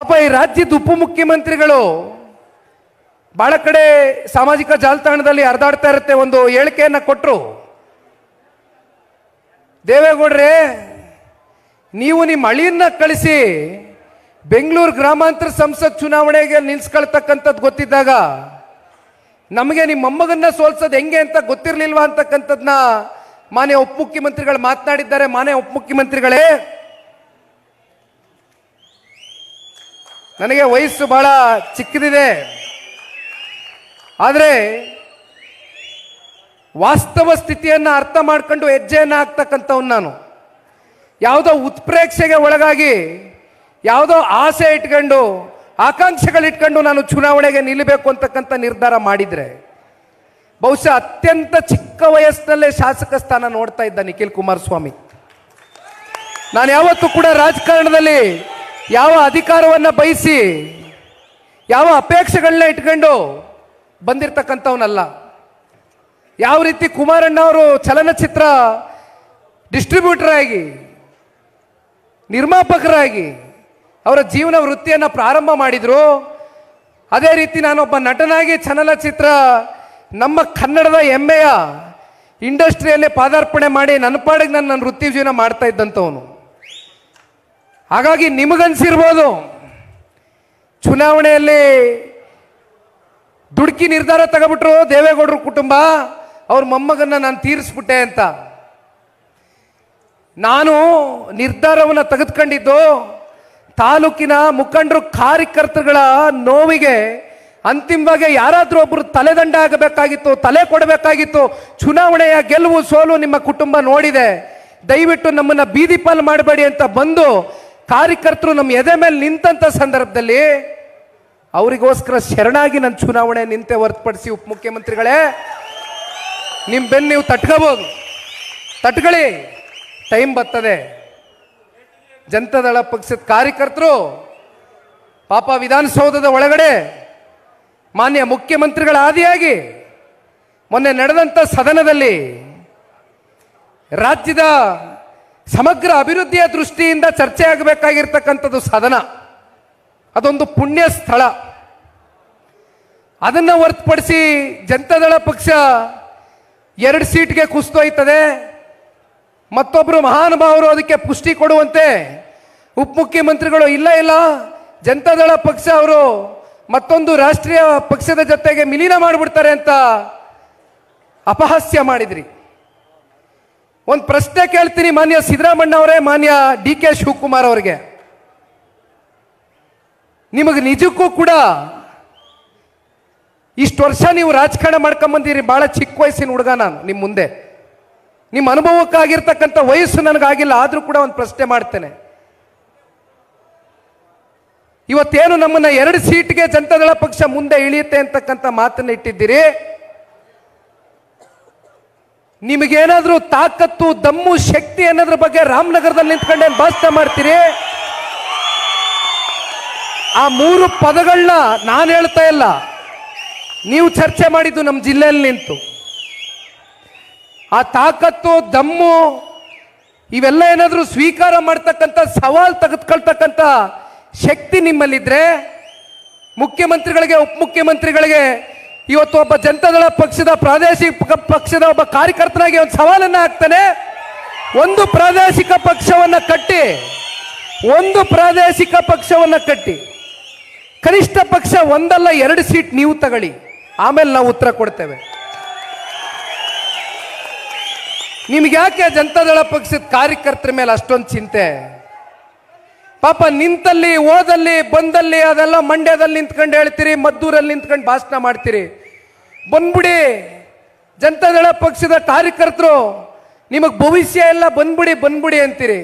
ಪಾಪ ಈ ರಾಜ್ಯದ ಉಪಮುಖ್ಯಮಂತ್ರಿಗಳು ಬಹಳ ಕಡೆ ಸಾಮಾಜಿಕ ಜಾಲತಾಣದಲ್ಲಿ ಹರಿದಾಡ್ತಾ ಇರುತ್ತೆ ಒಂದು ಹೇಳಿಕೆಯನ್ನು ಕೊಟ್ಟರು ದೇವೇಗೌಡ್ರೆ, ನೀವು ನಿಮ್ಮ ಅಳಿಯನ್ನ ಕಳಿಸಿ ಬೆಂಗಳೂರು ಗ್ರಾಮಾಂತರ ಸಂಸತ್ ಚುನಾವಣೆಗೆ ನಿಲ್ಸ್ಕೊಳ್ತಕ್ಕಂಥದ್ದು ಗೊತ್ತಿದ್ದಾಗ ನಮಗೆ ನಿಮ್ಮ ಮೊಮ್ಮಗನ್ನ ಸೋಲ್ಸೋದು ಹೆಂಗೆ ಅಂತ ಗೊತ್ತಿರಲಿಲ್ವಾ ಅಂತಕ್ಕಂಥದ್ನ ಮಾನ್ಯ ಉಪಮುಖ್ಯಮಂತ್ರಿಗಳು ಮಾತನಾಡಿದ್ದಾರೆ. ಮಾನ್ಯ ಉಪಮುಖ್ಯಮಂತ್ರಿಗಳೇ ನನಗೆ ವಯಸ್ಸು ಬಹಳ ಚಿಕ್ಕದಿದೆ. ಆದರೆ ವಾಸ್ತವ ಸ್ಥಿತಿಯನ್ನು ಅರ್ಥ ಮಾಡ್ಕೊಂಡು ಹೆಜ್ಜೆಯನ್ನು ಹಾಕ್ತಕ್ಕಂಥವ್ನು ನಾನು. ಯಾವುದೋ ಉತ್ಪ್ರೇಕ್ಷೆಗೆ ಒಳಗಾಗಿ, ಯಾವುದೋ ಆಸೆ ಇಟ್ಕೊಂಡು, ಆಕಾಂಕ್ಷೆಗಳಿಟ್ಕೊಂಡು ನಾನು ಚುನಾವಣೆಗೆ ನಿಲ್ಲಬೇಕು ಅಂತಕ್ಕಂಥ ನಿರ್ಧಾರ ಮಾಡಿದರೆ, ಬಹುಶಃ ಅತ್ಯಂತ ಚಿಕ್ಕ ವಯಸ್ಸಿನಲ್ಲೇ ಶಾಸಕ ಸ್ಥಾನ ನೋಡ್ತಾ ಇದ್ದ ನಿಖಿಲ್ ಕುಮಾರಸ್ವಾಮಿ. ನಾನು ಯಾವತ್ತೂ ಕೂಡ ರಾಜಕಾರಣದಲ್ಲಿ ಯಾವ ಅಧಿಕಾರವನ್ನ ಬಯಸಿ, ಯಾವ ಅಪೇಕ್ಷೆಗಳನ್ನ ಇಟ್ಕೊಂಡು ಬಂದಿರತಕ್ಕಂಥವನಲ್ಲ. ಯಾವ ರೀತಿ ಕುಮಾರಣ್ಣ ಅವರು ಚಲನಚಿತ್ರ ಡಿಸ್ಟ್ರಿಬ್ಯೂಟರ್ ಆಗಿ, ನಿರ್ಮಾಪಕರಾಗಿ ಅವರ ಜೀವನ ವೃತ್ತಿಯನ್ನು ಪ್ರಾರಂಭ ಮಾಡಿದರು, ಅದೇ ರೀತಿ ನಾನೊಬ್ಬ ನಟನಾಗಿ ಚಲನಚಿತ್ರ ನಮ್ಮ ಕನ್ನಡದ ಹೆಮ್ಮೆಯ ಇಂಡಸ್ಟ್ರಿಯಲ್ಲೇ ಪಾದಾರ್ಪಣೆ ಮಾಡಿ, ನನ್ನ ಪಾಡಿಗೆ ನಾನು ನನ್ನ ವೃತ್ತಿ ಜೀವನ ಮಾಡ್ತಾ ಇದ್ದಂಥವನು. ಹಾಗಾಗಿ ನಿಮಗನ್ಸಿರ್ಬೋದು, ಚುನಾವಣೆಯಲ್ಲಿ ದುಡುಕಿ ನಿರ್ಧಾರ ತಗೊಬಿಟ್ರು ದೇವೇಗೌಡರ ಕುಟುಂಬ, ಅವ್ರ ಮೊಮ್ಮಗನ್ನ ನಾನು ತೀರಿಸ್ಬಿಟ್ಟೆ ಅಂತ. ನಾನು ನಿರ್ಧಾರವನ್ನು ತೆಗೆದುಕೊಂಡಿದ್ದು ತಾಲೂಕಿನ ಮುಖಂಡರು, ಕಾರ್ಯಕರ್ತರುಗಳ ನೋವಿಗೆ ಅಂತಿಮವಾಗಿ ಯಾರಾದರೂ ಒಬ್ಬರು ತಲೆದಂಡ ಆಗಬೇಕಾಗಿತ್ತು ತಲೆ ಕೊಡಬೇಕಾಗಿತ್ತು, ಚುನಾವಣೆಯ ಗೆಲುವು ಸೋಲು ನಿಮ್ಮ ಕುಟುಂಬ ನೋಡಿದೆ. ದಯವಿಟ್ಟು ನಮ್ಮನ್ನು ಬೀದಿ ಪಾಲು ಮಾಡಬೇಡಿ ಅಂತ ಬಂದು ಕಾರ್ಯಕರ್ತರು ನಮ್ಮ ಎದೆ ಮೇಲೆ ನಿಂತಂತ ಸಂದರ್ಭದಲ್ಲಿ ಅವರಿಗೋಸ್ಕರ ಶರಣಾಗಿ ನನ್ನ ಚುನಾವಣೆ ನಿಂತೆ ಹೊರತುಪಡಿಸಿ ಉಪಮುಖ್ಯಮಂತ್ರಿಗಳೇ ನಿಮ್ಮ ಬೆನ್ನು ನೀವು ತಟ್ಕೋಬೋದು. ತಟ್ಕೊಳ್ಳಿ. ಟೈಮ್ ಬರ್ತದೆ. ಜನತಾದಳ ಪಕ್ಷದ ಕಾರ್ಯಕರ್ತರು, ಪಾಪ ವಿಧಾನಸೌಧದ ಒಳಗಡೆ ಮಾನ್ಯ ಮುಖ್ಯಮಂತ್ರಿಗಳ ಆದಿಯಾಗಿ ಮೊನ್ನೆ ನಡೆದಂಥ ಸದನದಲ್ಲಿ ರಾಜ್ಯದ ಸಮಗ್ರ ಅಭಿವೃದ್ಧಿಯ ದೃಷ್ಟಿಯಿಂದ ಚರ್ಚೆ ಆಗಬೇಕಾಗಿರ್ತಕ್ಕಂಥದ್ದು ಸದನ ಅದೊಂದು ಪುಣ್ಯ ಸ್ಥಳ. ಅದನ್ನು ಹೊರತುಪಡಿಸಿ ಜನತಾದಳ ಪಕ್ಷ ಎರಡು ಸೀಟ್ಗೆ ಕುಸಿತೋಯ್ತದೆ ಮತ್ತೊಬ್ಬರು ಮಹಾನುಭಾವರು ಅದಕ್ಕೆ ಪುಷ್ಟಿ ಕೊಡುವಂತೆ ಉಪಮುಖ್ಯಮಂತ್ರಿಗಳು ಇಲ್ಲ ಇಲ್ಲ. ಜನತಾದಳ ಪಕ್ಷ ಅವರು ಮತ್ತೊಂದು ರಾಷ್ಟ್ರೀಯ ಪಕ್ಷದ ಜೊತೆಗೆ ಮಿಲೀನ ಮಾಡಿಬಿಡ್ತಾರೆ ಅಂತ ಅಪಹಾಸ್ಯ ಮಾಡಿದ್ರಿ. ಒಂದು ಪ್ರಶ್ನೆ ಕೇಳ್ತೀನಿ ಮಾನ್ಯ ಸಿದ್ದರಾಮಣ್ಣ ಅವರೇ ಮಾನ್ಯ ಡಿ ಕೆ ಶಿವಕುಮಾರ್ ಅವರಿಗೆ. ನಿಮಗೆ ನಿಜಕ್ಕೂ ಕೂಡ ಇಷ್ಟು ವರ್ಷ ನೀವು ರಾಜಕಾರಣ ಮಾಡ್ಕೊಂಬಂದಿರಿ ಬಹಳ ಚಿಕ್ಕ ವಯಸ್ಸಿನ ಹುಡುಗ ನಾನು ನಿಮ್ಮ ಮುಂದೆ. ನಿಮ್ಮ ಅನುಭವಕ್ಕಾಗಿರ್ತಕ್ಕಂಥ ವಯಸ್ಸು ನನಗಾಗಿಲ್ಲ ಆದರೂ ಕೂಡ ಒಂದು ಪ್ರಶ್ನೆ ಮಾಡ್ತೇನೆ. ಇವತ್ತೇನು ನಮ್ಮನ್ನ ಎರಡು ಸೀಟ್ಗೆ ಜನತಾದಳ ಪಕ್ಷ ಮುಂದೆ ಇಳಿಯುತ್ತೆ ಅಂತಕ್ಕಂಥ ಮಾತನ್ನ ಇಟ್ಟಿದ್ದೀರಿ? ನಿಮಗೇನಾದ್ರೂ ತಾಕತ್ತು, ದಮ್ಮು, ಶಕ್ತಿ ಅನ್ನೋದ್ರ ಬಗ್ಗೆ ರಾಮನಗರದಲ್ಲಿ ನಿಂತ್ಕೊಂಡೇನು ಭಾಷಣ ಮಾಡ್ತೀರಿ? ಆ ಮೂರು ಪದಗಳನ್ನ ನಾನು ಹೇಳ್ತಾ ಇಲ್ಲ. ನೀವು ಚರ್ಚೆ ಮಾಡಿದ್ದು ನಮ್ಮ ಜಿಲ್ಲೆಯಲ್ಲಿ ನಿಂತು. ಆ ತಾಕತ್ತು, ದಮ್ಮು ಇವೆಲ್ಲ ಏನಾದರೂ ಸ್ವೀಕಾರ ಮಾಡ್ತಕ್ಕಂಥ, ಸವಾಲು ತೆಗೆದುಕೊಳ್ತಕ್ಕಂಥ ಶಕ್ತಿ ನಿಮ್ಮಲ್ಲಿದ್ದರೆ ಮುಖ್ಯಮಂತ್ರಿಗಳಿಗೆ, ಉಪಮುಖ್ಯಮಂತ್ರಿಗಳಿಗೆ ಇವತ್ತು ಒಬ್ಬ ಜನತಾದಳ ಪಕ್ಷದ ಪ್ರಾದೇಶಿಕ ಪಕ್ಷದ ಒಬ್ಬ ಕಾರ್ಯಕರ್ತನಾಗಿ ಒಂದು ಸವಾಲನ್ನ ಹಾಕ್ತಾನೆ. ಒಂದು ಪ್ರಾದೇಶಿಕ ಪಕ್ಷವನ್ನ ಕಟ್ಟಿ, ಒಂದು ಪ್ರಾದೇಶಿಕ ಪಕ್ಷವನ್ನ ಕಟ್ಟಿ. ಕನಿಷ್ಠ ಪಕ್ಷ ಒಂದಲ್ಲ, ಎರಡು ಸೀಟ್ ನೀವು ತಗೊಳ್ಳಿ. ಆಮೇಲೆ ನಾವು ಉತ್ತರ ಕೊಡ್ತೇವೆ. ನಿಮ್ಗೆ ಯಾಕೆ ಜನತಾದಳ ಪಕ್ಷದ ಕಾರ್ಯಕರ್ತರ ಮೇಲೆ ಅಷ್ಟೊಂದು ಚಿಂತೆ? ಪಾಪ ನಿಂತಲ್ಲಿ, ಓದಲ್ಲಿ, ಬಂದಲ್ಲಿ ಅದೆಲ್ಲ ಮಂಡ್ಯದಲ್ಲಿ ನಿಂತ್ಕೊಂಡು ಹೇಳ್ತೀರಿ, ಮದ್ದೂರಲ್ಲಿ ನಿಂತ್ಕೊಂಡು ಭಾಷಣ ಮಾಡ್ತೀರಿ. ಬಂದ್ಬಿಡಿ. ಜನತಾದಳ ಪಕ್ಷದ ಕಾರ್ಯಕರ್ತರು, ನಿಮಗೆ ಭವಿಷ್ಯ ಎಲ್ಲ ಬಂದ್ಬಿಡಿ ಬಂದ್ಬಿಡಿ ಅಂತೀರಿ.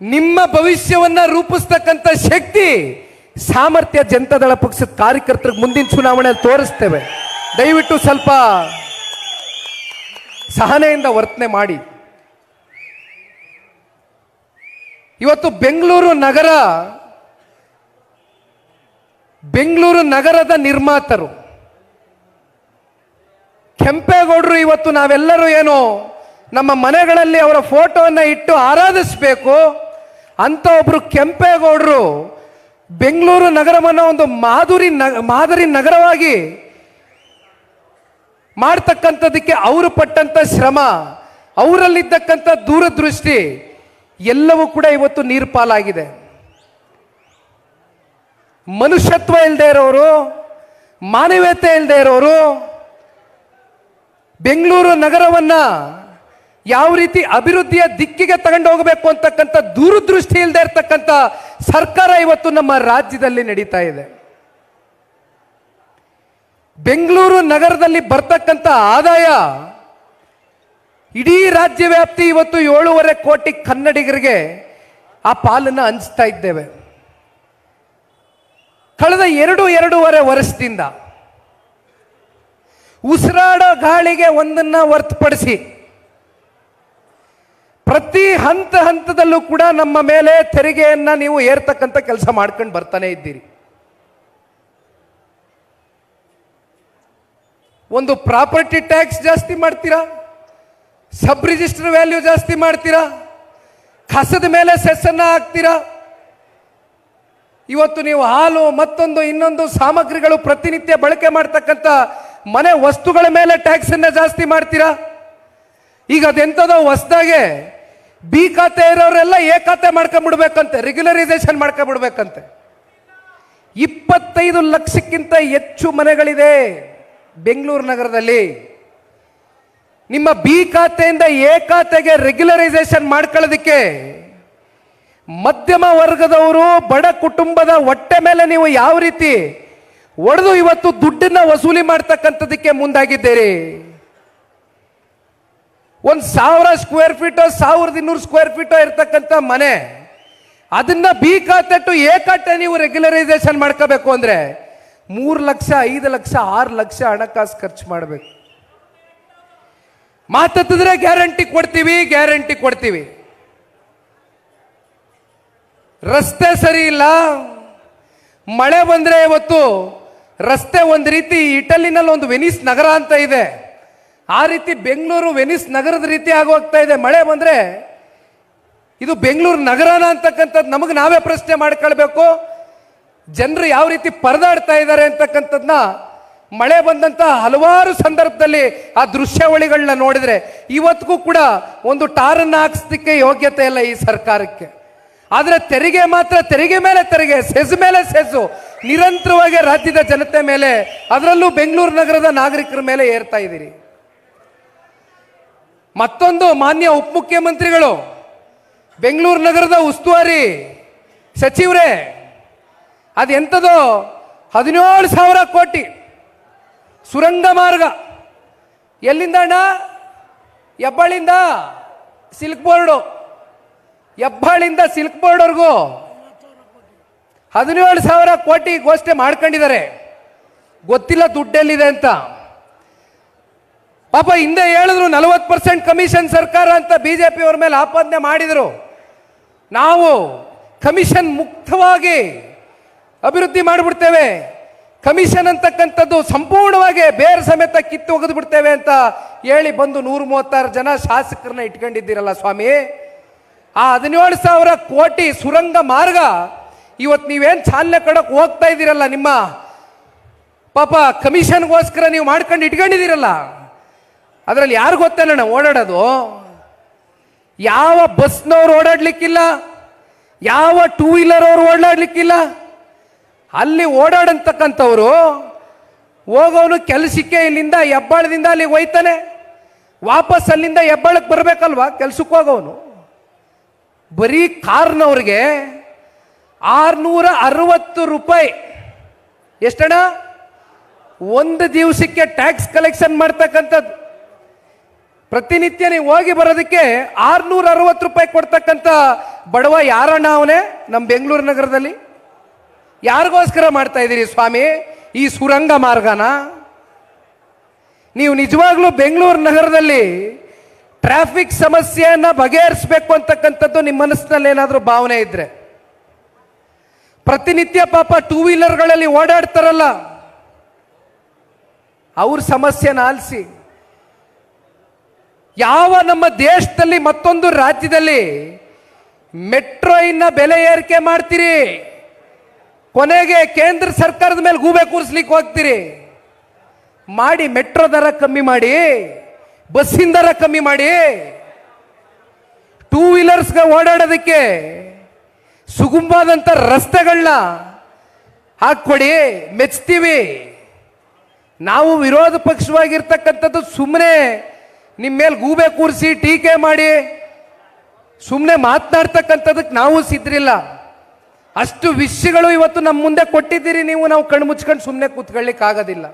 ನಿಮ್ಮ ಭವಿಷ್ಯವನ್ನ ರೂಪಿಸ್ತಕ್ಕಂಥ ಶಕ್ತಿ ಸಾಮರ್ಥ್ಯ ಜನತಾದಳ ಪಕ್ಷದ ಕಾರ್ಯಕರ್ತರಿಗೆ ಮುಂದಿನ ಚುನಾವಣೆಯಲ್ಲಿ ತೋರಿಸ್ತೇವೆ. ದಯವಿಟ್ಟು ಸ್ವಲ್ಪ ಸಹನೆಯಿಂದ ವರ್ತನೆ ಮಾಡಿ. ಇವತ್ತು ಬೆಂಗಳೂರು ನಗರ ಬೆಂಗಳೂರು ನಗರದ ನಿರ್ಮಾತರು. ಕೆಂಪೇಗೌಡರು ಇವತ್ತು ನಾವೆಲ್ಲರೂ ಏನು ನಮ್ಮ ಮನೆಗಳಲ್ಲಿ ಅವರ ಫೋಟೋವನ್ನು ಇಟ್ಟು ಆರಾಧಿಸಬೇಕು. ಅಂತ ಒಬ್ಬರು ಕೆಂಪೇಗೌಡರು ಬೆಂಗಳೂರು ನಗರವನ್ನು ಒಂದು ಮಾಧುರಿ ನಗ ಮಾದರಿ ನಗರವಾಗಿ ಮಾಡ್ತಕ್ಕಂಥದ್ದಕ್ಕೆ ಅವರು ಪಟ್ಟಂತ ಶ್ರಮ, ಅವರಲ್ಲಿದ್ದಕ್ಕಂಥ ದೂರದೃಷ್ಟಿ ಎಲ್ಲವೂ ಕೂಡ ಇವತ್ತು ನೀರು ಪಾಲಾಗಿದೆ ಮನುಷ್ಯತ್ವ ಇಲ್ಲದೆ ಇರೋರು, ಮಾನವೀಯತೆ ಇಲ್ಲದೆ ಇರೋರು, ಬೆಂಗಳೂರು ನಗರವನ್ನು ಯಾವ ರೀತಿ ಅಭಿವೃದ್ಧಿಯ ದಿಕ್ಕಿಗೆ ತಗೊಂಡು ಹೋಗಬೇಕು ಅಂತಕ್ಕಂಥ ದೂರದೃಷ್ಟಿ ಇಲ್ಲದೆ ಇರತಕ್ಕಂಥ ಸರ್ಕಾರ ಇವತ್ತು ನಮ್ಮ ರಾಜ್ಯದಲ್ಲಿ ನಡೀತಾ ಇದೆ. ಬೆಂಗಳೂರು ನಗರದಲ್ಲಿ ಬರ್ತಕ್ಕಂಥ ಆದಾಯ ಇಡೀ ರಾಜ್ಯ ವ್ಯಾಪ್ತಿ ಇವತ್ತು ಏಳೂವರೆ ಕೋಟಿ ಕನ್ನಡಿಗರಿಗೆ ಆ ಪಾಲನ್ನು ಹಂಚ್ತಾ ಇದ್ದೇವೆ. ಕಳೆದ ಎರಡು ಎರಡೂವರೆ ವರ್ಷದಿಂದ ಉಸಿರಾಡೋ ಗಾಳಿಗೆ ಒಂದನ್ನ ಹೊರ್ತುಪಡಿಸಿ ಪ್ರತಿ ಹಂತ ಹಂತದಲ್ಲೂ ಕೂಡ ನಮ್ಮ ಮೇಲೆ ತೆರಿಗೆಯನ್ನ ನೀವು ಏರ್ತಕ್ಕಂಥ ಕೆಲಸ ಮಾಡ್ಕೊಂಡು ಬರ್ತಾನೆ ಇದ್ದೀರಿ. ಒಂದು ಪ್ರಾಪರ್ಟಿ ಟ್ಯಾಕ್ಸ್ ಜಾಸ್ತಿ ಮಾಡ್ತೀರಾ? ಸಬ್ ರಿಜಿಸ್ಟರ್ ವ್ಯಾಲ್ಯೂ ಜಾಸ್ತಿ ಮಾಡ್ತೀರಾ? ಕಸದ ಮೇಲೆ ಸೆಸ್ಸನ್ನ ಹಾಕ್ತೀರಾ? ಇವತ್ತು ನೀವು ಹಾಲು ಮತ್ತೊಂದು ಇನ್ನೊಂದು ಸಾಮಗ್ರಿಗಳು ಪ್ರತಿನಿತ್ಯ ಬಳಕೆ ಮಾಡ್ತಕ್ಕಂಥ ಮನೆ ವಸ್ತುಗಳ ಮೇಲೆ ಟ್ಯಾಕ್ಸ್ ಅನ್ನ ಜಾಸ್ತಿ ಮಾಡ್ತೀರಾ? ಈಗ ಅದೆಂಥದೋ ಹೊಸದಾಗೆ ಬಿ ಖಾತೆ ಇರೋರೆಲ್ಲ ಎ ಖಾತೆ ಮಾಡ್ಕೊಂಡ್ಬಿಡ್ಬೇಕಂತೆ ರೆಗ್ಯುಲರೈಸೇಷನ್ ಮಾಡ್ಕೊಂಬಿಡ್ಬೇಕಂತೆ. ಇಪ್ಪತ್ತೈದು ಲಕ್ಷಕ್ಕಿಂತ ಹೆಚ್ಚು ಮನೆಗಳಿದೆ ಬೆಂಗಳೂರು ನಗರದಲ್ಲಿ. ನಿಮ್ಮ ಬಿ ಖಾತೆಯಿಂದ ಎ ಖಾತೆಗೆ ರೆಗ್ಯುಲರೈಸೇಷನ್ ಮಾಡ್ಕೊಳ್ಳೋದಕ್ಕೆ ಮಧ್ಯಮ ವರ್ಗದವರು, ಬಡ ಕುಟುಂಬದ ಹೊಟ್ಟೆ ಮೇಲೆ ನೀವು ಯಾವ ರೀತಿ ಒಡೆದು ಇವತ್ತು ದುಡ್ಡನ್ನ ವಸೂಲಿ ಮಾಡ್ತಕ್ಕಂಥದಕ್ಕೆ ಮುಂದಾಗಿದ್ದೀರಿ? ಒಂದು ಸಾವಿರ ಸ್ಕ್ವೇರ್ ಫೀಟ್ ಸಾವಿರದ ಇನ್ನೂರು ಸ್ಕ್ವೇರ್ ಫೀಟ್ ಇರ್ತಕ್ಕಂಥ ಮನೆ, ಅದನ್ನ ಬಿ ಖಾತೆ ಟು ಎ ನೀವು ರೆಗ್ಯುಲರೈಸೇಷನ್ ಮಾಡ್ಕೋಬೇಕು ಅಂದ್ರೆ ಮೂರು ಲಕ್ಷ, ಐದು ಲಕ್ಷ, ಆರು ಲಕ್ಷ ಹಣಕಾಸು ಖರ್ಚು ಮಾಡಬೇಕು. ಮಾತತ್ತಿದ್ರೆ ಗ್ಯಾರಂಟಿ ಕೊಡ್ತೀವಿ ಗ್ಯಾರಂಟಿ ಕೊಡ್ತೀವಿ. ರಸ್ತೆ ಸರಿ ಇಲ್ಲ. ಮಳೆ ಬಂದ್ರೆ ಇವತ್ತು ರಸ್ತೆ ಒಂದು ರೀತಿ ಇಟಲಿನಲ್ಲಿ ಒಂದು ವೆನಿಸ್ ನಗರ ಅಂತ ಇದೆ. ಆ ರೀತಿ ಬೆಂಗಳೂರು ವೆನಿಸ್ ನಗರದ ರೀತಿ ಆಗೋಗ್ತಾ ಇದೆ. ಮಳೆ ಬಂದ್ರೆ ಇದು ಬೆಂಗಳೂರು ನಗರನ ಅಂತಕ್ಕಂಥದ್ದು ನಮಗೆ ನಾವೇ ಪ್ರಶ್ನೆ ಮಾಡ್ಕೊಳ್ಬೇಕು. ಜನರು ಯಾವ ರೀತಿ ಪರದಾಡ್ತಾ ಇದ್ದಾರೆ ಅಂತಕ್ಕಂಥದ್ನ ಮಳೆ ಬಂದಂತ ಹಲವಾರು ಸಂದರ್ಭದಲ್ಲಿ ಆ ದೃಶ್ಯಾವಳಿಗಳನ್ನ ನೋಡಿದ್ರೆ ಇವತ್ತಿಗೂ ಕೂಡ ಒಂದು ಟಾರನ್ನು ಹಾಕ್ಸಲಿಕ್ಕೆ ಯೋಗ್ಯತೆ ಇಲ್ಲ ಈ ಸರ್ಕಾರಕ್ಕೆ. ಆದ್ರೆ ತೆರಿಗೆ ಮಾತ್ರ ತೆರಿಗೆ ಮೇಲೆ ತೆರಿಗೆ, ಸೆಸ್ ಮೇಲೆ ಸೆಸ್ಸು ನಿರಂತರವಾಗಿ ರಾಜ್ಯದ ಜನತೆ ಮೇಲೆ, ಅದರಲ್ಲೂ ಬೆಂಗಳೂರು ನಗರದ ನಾಗರಿಕರ ಮೇಲೆ ಏರ್ತಾ ಇದ್ದೀರಿ. ಮತ್ತೊಂದು ಮಾನ್ಯ ಉಪಮುಖ್ಯಮಂತ್ರಿಗಳು ಬೆಂಗಳೂರು ನಗರದ ಉಸ್ತುವಾರಿ ಸಚಿವರೇ, ಅದು ಎಂಥದೋ ಹದಿನೇಳು ಸಾವಿರ ಕೋಟಿ ಸುರಂಗ ಮಾರ್ಗ. ಎಲ್ಲಿಂದ ಅಣ್ಣ? ಹೆಬ್ಬಾಳಿಂದ ಸಿಲ್ಕ್ ಬೋರ್ಡು. ಹೆಬ್ಬಾಳಿಂದ ಸಿಲ್ಕ್ ಬೋರ್ಡ್ವರೆಗೂ ಹದಿನೇಳು ಸಾವಿರ ಕೋಟಿ ಘೋಷಣೆ ಮಾಡ್ಕೊಂಡಿದ್ದಾರೆ. ಗೊತ್ತಿಲ್ಲ ದುಡ್ಡೆಲ್ಲಿದೆ ಅಂತ. ಪಾಪ ಹಿಂದೆ ಹೇಳಿದ್ರು ನಲವತ್ತು ಪರ್ಸೆಂಟ್ ಕಮಿಷನ್ ಸರ್ಕಾರ ಅಂತ ಬಿಜೆಪಿ ಅವ್ರ ಮೇಲೆ ಆಪಾದನೆ ಮಾಡಿದರು. ನಾವು ಕಮಿಷನ್ ಮುಕ್ತವಾಗಿ ಅಭಿವೃದ್ಧಿ ಮಾಡಿಬಿಡ್ತೇವೆ. ಕಮಿಷನ್ ಅಂತಕ್ಕಂಥದ್ದು ಸಂಪೂರ್ಣವಾಗಿ ಬೇರೆ ಸಮೇತ ಕಿತ್ತು ಒಗೆದು ಬಿಡ್ತೇವೆ ಅಂತ ಹೇಳಿ ಬಂದು ನೂರ ಮೂವತ್ತಾರು ಜನ ಶಾಸಕರನ್ನ ಇಟ್ಕೊಂಡಿದ್ದೀರಲ್ಲ ಸ್ವಾಮಿ. ಆ ಹದಿನೇಳು ಸಾವಿರ ಕೋಟಿ ಸುರಂಗ ಮಾರ್ಗ ಇವತ್ತು ನೀವೇನು ಚಾಲನೆ ಕೊಡೋಕೆ ಹೋಗ್ತಾ ಇದ್ದೀರಲ್ಲ ನಿಮ್ಮ ಪಾಪ ಕಮಿಷನ್ಗೋಸ್ಕರ ನೀವು ಮಾಡ್ಕೊಂಡು ಇಟ್ಕೊಂಡಿದ್ದೀರಲ್ಲ, ಅದರಲ್ಲಿ ಯಾರು ಗೊತ್ತೇನಣ್ಣ ಓಡಾಡೋದು? ಯಾವ ಬಸ್ನವ್ರು ಓಡಾಡ್ಲಿಕ್ಕಿಲ್ಲ, ಯಾವ ಟೂ ವೀಲರ್ ಅವ್ರು ಓಡಾಡ್ಲಿಕ್ಕಿಲ್ಲ, ಅಲ್ಲಿ ಓಡಾಡಂತಕ್ಕಂಥವ್ರು ಹೋಗೋನು ಕೆಲಸಕ್ಕೆ ಇಲ್ಲಿಂದ ಹೆಬ್ಬಾಳದಿಂದ ಅಲ್ಲಿಗೆ ಹೋಯ್ತಾನೆ, ವಾಪಸ್ ಅಲ್ಲಿಂದ ಹೆಬ್ಬಾಳಕ್ಕೆ ಬರಬೇಕಲ್ವಾ ಕೆಲ್ಸಕ್ಕೆ ಹೋಗೋನು ಬರೀ ಕಾರ್ನವ್ರಿಗೆ ಆರ್ನೂರ ಅರವತ್ತು ರೂಪಾಯಿ. ಎಷ್ಟಣ್ಣ? ಒಂದು ದಿವಸಕ್ಕೆ ಟ್ಯಾಕ್ಸ್ ಕಲೆಕ್ಷನ್ ಮಾಡ್ತಕ್ಕಂಥದ್ದು. ಪ್ರತಿನಿತ್ಯ ನೀವು ಹೋಗಿ ಬರೋದಕ್ಕೆ ಆರ್ನೂರ ಅರವತ್ತು ರೂಪಾಯಿ ಕೊಡ್ತಕ್ಕಂಥ ಬಡವ ಯಾರಣ್ಣ ಅವನೇ? ನಮ್ಮ ಬೆಂಗಳೂರು ನಗರದಲ್ಲಿ. ಯಾರಿಗೋಸ್ಕರ ಮಾಡ್ತಾ ಇದ್ದೀರಿ ಸ್ವಾಮಿ? ಈ ಸುರಂಗ ಮಾರ್ಗನ? ನೀವು ನಿಜವಾಗ್ಲೂ ಬೆಂಗಳೂರು ನಗರದಲ್ಲಿ ಟ್ರಾಫಿಕ್ ಸಮಸ್ಯೆಯನ್ನ ಬಗೆಹರಿಸಬೇಕು ಅಂತಕ್ಕಂಥದ್ದು ನಿಮ್ಮ ಮನಸ್ಸಿನಲ್ಲಿ ಏನಾದರೂ ಭಾವನೆ ಇದ್ರೆ. ಪ್ರತಿನಿತ್ಯ ಪಾಪ ಟೂ ವೀಲರ್ಗಳಲ್ಲಿ ಓಡಾಡ್ತಾರಲ್ಲ. ಅವ್ರ ಸಮಸ್ಯೆನ ಆಲಿಸಿ. ಯಾವ ನಮ್ಮ ದೇಶದಲ್ಲಿ ಮತ್ತೊಂದು ರಾಜ್ಯದಲ್ಲಿ ಮೆಟ್ರೋ ಇನ್ನ ಬೆಲೆ ಏರಿಕೆ ಮಾಡ್ತೀರಿ? ಕೊನೆಗೆ ಕೇಂದ್ರ ಸರ್ಕಾರದ ಮೇಲೆ ಗೂಬೆ ಕೂರಿಸ್ಲಿಕ್ಕೆ ಹೋಗ್ತೀರಿ? ಮಾಡಿ ಮೆಟ್ರೋ ದರ ಕಮ್ಮಿ ಮಾಡಿ. ಬಸ್ಸಿನ ದರ ಕಮ್ಮಿ ಮಾಡಿ. ಟೂ ವೀಲರ್ಸ್ಗೆ ಓಡಾಡೋದಕ್ಕೆ ಸುಗುಂಬಾದಂಥ ರಸ್ತೆಗಳನ್ನ ಹಾಕ್ಕೊಡಿ, ಮೆಚ್ತೀವಿ. ನಾವು ವಿರೋಧ ಪಕ್ಷವಾಗಿರ್ತಕ್ಕಂಥದ್ದು ಸುಮ್ಮನೆ ನಿಮ್ಮ ಮೇಲೆ ಗೂಬೆ ಕೂರಿಸಿ ಟೀಕೆ ಮಾಡಿ ಸುಮ್ಮನೆ ಮಾತನಾಡ್ತಕ್ಕಂಥದಕ್ಕೆ ನಾವು ಸಿದ್ರಿಲ್ಲ ಅಷ್ಟು ವಿಷಯಗಳು ಇವತ್ತು ನಮ್ಮ ಮುಂದೆ ಕೊಟ್ಟಿದ್ದೀರಿ ನೀವು, ನಾವು ಕಣ್ಣು ಮುಚ್ಕೊಂಡು ಸುಮ್ಮನೆ ಕೂತ್ಕೊಳ್ಳಿಕ್ಕೆ ಆಗೋದಿಲ್ಲ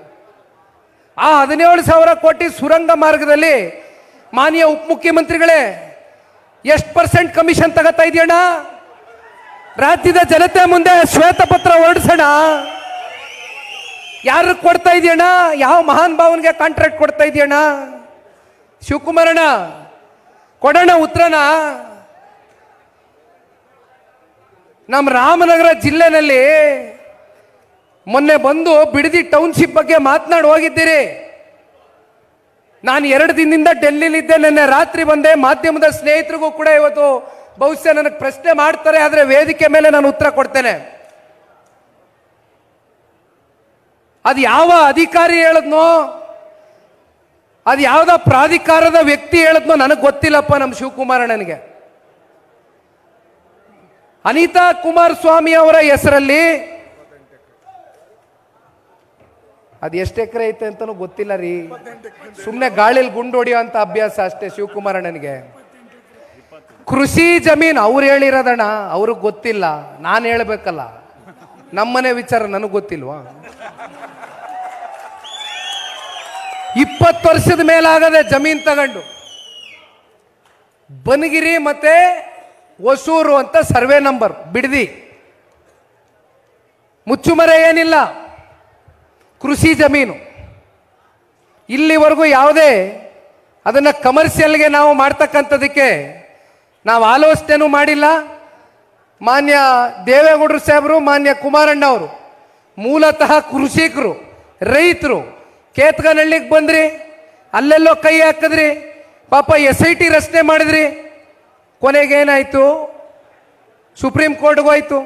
ಆ ಹದಿನೇಳು ಸಾವಿರ ಕೋಟಿ ಸುರಂಗ ಮಾರ್ಗದಲ್ಲಿ ಮಾನ್ಯ ಉಪಮುಖ್ಯಮಂತ್ರಿಗಳೇ ಎಷ್ಟು ಪರ್ಸೆಂಟ್ ಕಮಿಷನ್ ತಗೋತಾ ಇದೆಯಣ್ಣ? ರಾಜ್ಯದ ಜನತೆ ಮುಂದೆ ಶ್ವೇತಪತ್ರ ಹೊರಡಿಸೋಣ. ಯಾರು ಕೊಡ್ತಾ ಇದೆಯಣ್ಣ? ಯಾವ ಮಹಾನ್ ಭಾವನ್ಗೆ ಕಾಂಟ್ರಾಕ್ಟ್ ಕೊಡ್ತಾ ಇದೆಯಣ್ಣ? ಶಿವಕುಮಾರಣ್ಣ, ಕೊಡೋಣ ಉತ್ತರನ? ನಮ್ಮ ರಾಮನಗರ ಜಿಲ್ಲೆನಲ್ಲಿ ಮೊನ್ನೆ ಬಂದು ಬಿಡದಿ ಟೌನ್ಶಿಪ್ ಬಗ್ಗೆ ಮಾತನಾಡಿ ಹೋಗಿದ್ದೀರಿ ನಾನು ಎರಡು ದಿನದಿಂದ ಡೆಲ್ಲಿಲಿದ್ದೆ ನಿನ್ನೆ ರಾತ್ರಿ ಬಂದೆ, ಮಾಧ್ಯಮದ ಸ್ನೇಹಿತರಿಗೂ ಕೂಡ ಇವತ್ತು ಬಹುಶಃ ನನಗೆ ಪ್ರಶ್ನೆ ಮಾಡ್ತಾರೆ, ಆದರೆ ವೇದಿಕೆ ಮೇಲೆ ನಾನು ಉತ್ತರ ಕೊಡ್ತೇನೆ. ಅದು ಯಾವ ಅಧಿಕಾರಿ ಹೇಳದ್ನೋ, ಅದು ಯಾವ್ದ ಪ್ರಾಧಿಕಾರದ ವ್ಯಕ್ತಿ ಹೇಳದ್ನೋ ನನಗೆ ಗೊತ್ತಿಲ್ಲಪ್ಪ ನಮ್ಮ ಶಿವಕುಮಾರ ನನಗೆ ಅನಿತಾ ಕುಮಾರಸ್ವಾಮಿ ಅವರ ಹೆಸರಲ್ಲಿ ಅದು ಎಷ್ಟು ಎಕರೆ ಐತೆ ಅಂತನೂ ಗೊತ್ತಿಲ್ಲ ರೀ. ಸುಮ್ಮನೆ ಗಾಳಿಲಿ ಗುಂಡು ಹೊಡಿಯೋ ಅಂತ ಅಭ್ಯಾಸ ಅಷ್ಟೇ ಶಿವಕುಮಾರಣ್ಣನಿಗೆ. ಕೃಷಿ ಜಮೀನು ಅವ್ರು ಹೇಳಿರೋದಣ್ಣ, ಅವ್ರಿಗೆ ಗೊತ್ತಿಲ್ಲ. ನಾನು ಹೇಳ್ಬೇಕಲ್ಲ. ನಮ್ಮನೆ ವಿಚಾರ ನನಗೆ ಗೊತ್ತಿಲ್ವಾ? ಇಪ್ಪತ್ತು ವರ್ಷದ ಮೇಲಾಗದೆ ಜಮೀನ್ ತಗೊಂಡು. ಬನಗಿರಿ ಮತ್ತೆ ಹೊಸೂರು ಅಂತ ಸರ್ವೆ ನಂಬರ್, ಬಿಡದಿ. ಮುಚ್ಚುಮರೆ ಏನಿಲ್ಲ. ಕೃಷಿ ಜಮೀನು. ಇಲ್ಲಿವರೆಗೂ ಯಾವುದೇ ಅದನ್ನು ಕಮರ್ಷಿಯಲ್ಗೆ ನಾವು ಮಾಡ್ತಕ್ಕಂಥದಕ್ಕೆ ನಾವು ಆಲೋಚನೆನೂ ಮಾಡಿಲ್ಲ. ಮಾನ್ಯ ದೇವೇಗೌಡರು ಸಾಹೇಬರು, ಮಾನ್ಯ ಕುಮಾರಣ್ಣ ಅವರು ಮೂಲತಃ ಕೃಷಿಕರು, ರೈತರು, ಕೇತ್ಗನಹಳ್ಳಿಗೆ ಬಂದ್ರಿ, ಅಲ್ಲೆಲ್ಲೋ ಕೈ ಹಾಕಿದ್ರಿ, ಪಾಪ ಎಸ್ ಐ ಟಿ ರಚನೆ ಮಾಡಿದ್ರಿ. ಕೊನೆಗೇನಾಯಿತು ಸುಪ್ರೀಂ ಕೋರ್ಟ್ಗೆ ಹೋಯ್ತು.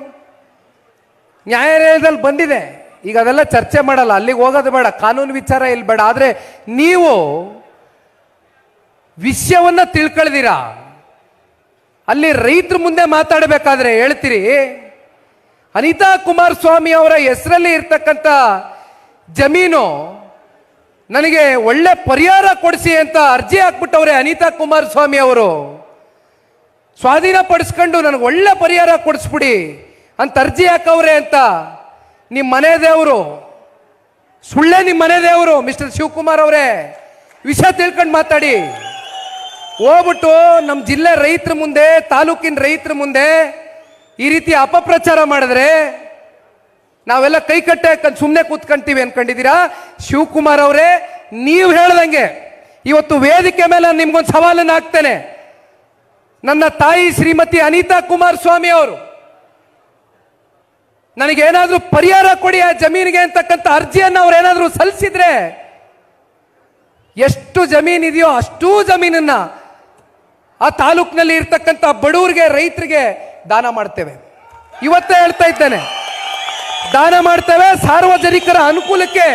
ನ್ಯಾಯಾಲಯದಲ್ಲಿ ಬಂದಿದೆ. ಈಗ ಅದೆಲ್ಲ ಚರ್ಚೆ ಮಾಡಲ್ಲ, ಅಲ್ಲಿಗೆ ಹೋಗೋದು ಬೇಡ, ಕಾನೂನು ವಿಚಾರ ಇಲ್ಲಿ ಬೇಡ. ಆದರೆ ನೀವು ವಿಷಯವನ್ನ ತಿಳ್ಕೊಳ್ದಿರಾ? ಅಲ್ಲಿ ರೈತರ ಮುಂದೆ ಮಾತಾಡಬೇಕಾದ್ರೆ ಹೇಳ್ತೀರಿ, ಅನಿತಾ ಕುಮಾರಸ್ವಾಮಿ ಅವರ ಹೆಸರಲ್ಲಿ ಇರ್ತಕ್ಕಂಥ ಜಮೀನು ನನಗೆ ಒಳ್ಳೆ ಪರಿಹಾರ ಕೊಡಿಸಿ ಅಂತ ಅರ್ಜಿ ಹಾಕ್ಬಿಟ್ಟವ್ರೆ ಅನಿತಾ ಕುಮಾರಸ್ವಾಮಿ ಅವರು. ಸ್ವಾಧೀನಪಡಿಸ್ಕೊಂಡು ನನಗೆ ಒಳ್ಳೆ ಪರಿಹಾರ ಕೊಡಿಸ್ಬಿಡಿ ಅಂತ ಅರ್ಜಿ ಹಾಕವ್ರೆ ಅಂತ ನಿಮ್ಮ ಮನೆ ದೇವರು. ಸುಳ್ಳೇ ನಿಮ್ಮ ಮನೆ ದೇವರು, ಮಿಸ್ಟರ್ ಶಿವಕುಮಾರ್ ಅವರೇ. ವಿಷಯ ತಿಳ್ಕೊಂಡು ಮಾತಾಡಿ. ಹೋಗ್ಬಿಟ್ಟು ನಮ್ಮ ಜಿಲ್ಲೆ ರೈತರ ಮುಂದೆ, ತಾಲೂಕಿನ ರೈತರ ಮುಂದೆ ಈ ರೀತಿ ಅಪಪ್ರಚಾರ ಮಾಡಿದ್ರೆ ನಾವೆಲ್ಲ ಕೈ ಕಟ್ಟೆ ಹಾಕೊಂಡು ಸುಮ್ಮನೆ ಕೂತ್ಕೊಂತೀವಿ ಅನ್ಕೊಂಡಿದ್ದೀರಾ? ಶಿವಕುಮಾರ್ ಅವರೇ, ನೀವು ಹೇಳ್ದಂಗೆ. ಇವತ್ತು ವೇದಿಕೆ ಮೇಲೆ ನಿಮ್ಗೊಂದು ಸವಾಲನ್ನು ಹಾಕ್ತೇನೆ. ನನ್ನ ತಾಯಿ ಶ್ರೀಮತಿ ಅನಿತಾ ಕುಮಾರಸ್ವಾಮಿ ಅವರು. ನನಗೇನಾದ್ರೂ ಪರಿಹಾರ ಕೊಡಿ ಆ ಜಮೀನಿಗೆ ಅಂತಕ್ಕಂಥ ಅರ್ಜಿಯನ್ನು ಅವ್ರು ಏನಾದರೂ ಸಲ್ಲಿಸಿದ್ರೆ ಎಷ್ಟು ಜಮೀನ್ ಇದೆಯೋ ಅಷ್ಟೂ ಜಮೀನನ್ನ ಆ ತಾಲೂಕಿನಲ್ಲಿ ಇರ್ತಕ್ಕಂಥ ಬಡವರಿಗೆ ರೈತರಿಗೆ ದಾನ ಮಾಡ್ತೇವೆ. ಇವತ್ತೇ ಹೇಳ್ತಾ ಇದ್ದೇನೆ. ದಾನ ಮಾಡ್ತೇವೆ, ಸಾರ್ವಜನಿಕರ ಅನುಕೂಲಕ್ಕೆ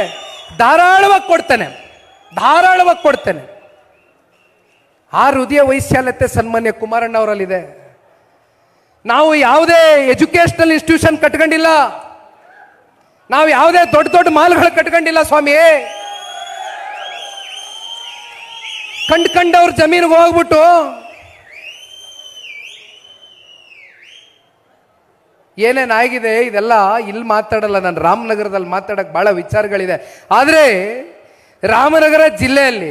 ಧಾರಾಳವಾಗಿ ಕೊಡ್ತೇನೆ. ಧಾರಾಳವಾಗಿ ಕೊಡ್ತೇನೆ. ಆ ಹೃದಯ ವೈಶಾಲ್ಯತೆ ಸನ್ಮಾನ್ಯ ಕುಮಾರಣ್ಣ ಅವರಲ್ಲಿದೆ ನಾವು ಯಾವುದೇ ಎಜುಕೇಶನಲ್ ಇನ್ಸ್ಟಿಟ್ಯೂಷನ್ ಕಟ್ಕೊಂಡಿಲ್ಲ. ನಾವು ಯಾವುದೇ ದೊಡ್ಡ ದೊಡ್ಡ ಮಾಲ್ಗಳು ಕಟ್ಕೊಂಡಿಲ್ಲ ಸ್ವಾಮಿ. ಕಂಡ್ ಕಂಡವ್ರ ಜಮೀನಿಗೆ ಹೋಗ್ಬಿಟ್ಟು ಏನೇನಾಗಿದೆ ಇದೆಲ್ಲ ಇಲ್ಲಿ ಮಾತಾಡಲ್ಲ, ನಾನು ರಾಮನಗರದಲ್ಲಿ ಮಾತಾಡಕ್ಕೆ ಭಾಳ ವಿಚಾರಗಳಿದೆ. ಆದರೆ ರಾಮನಗರ ಜಿಲ್ಲೆಯಲ್ಲಿ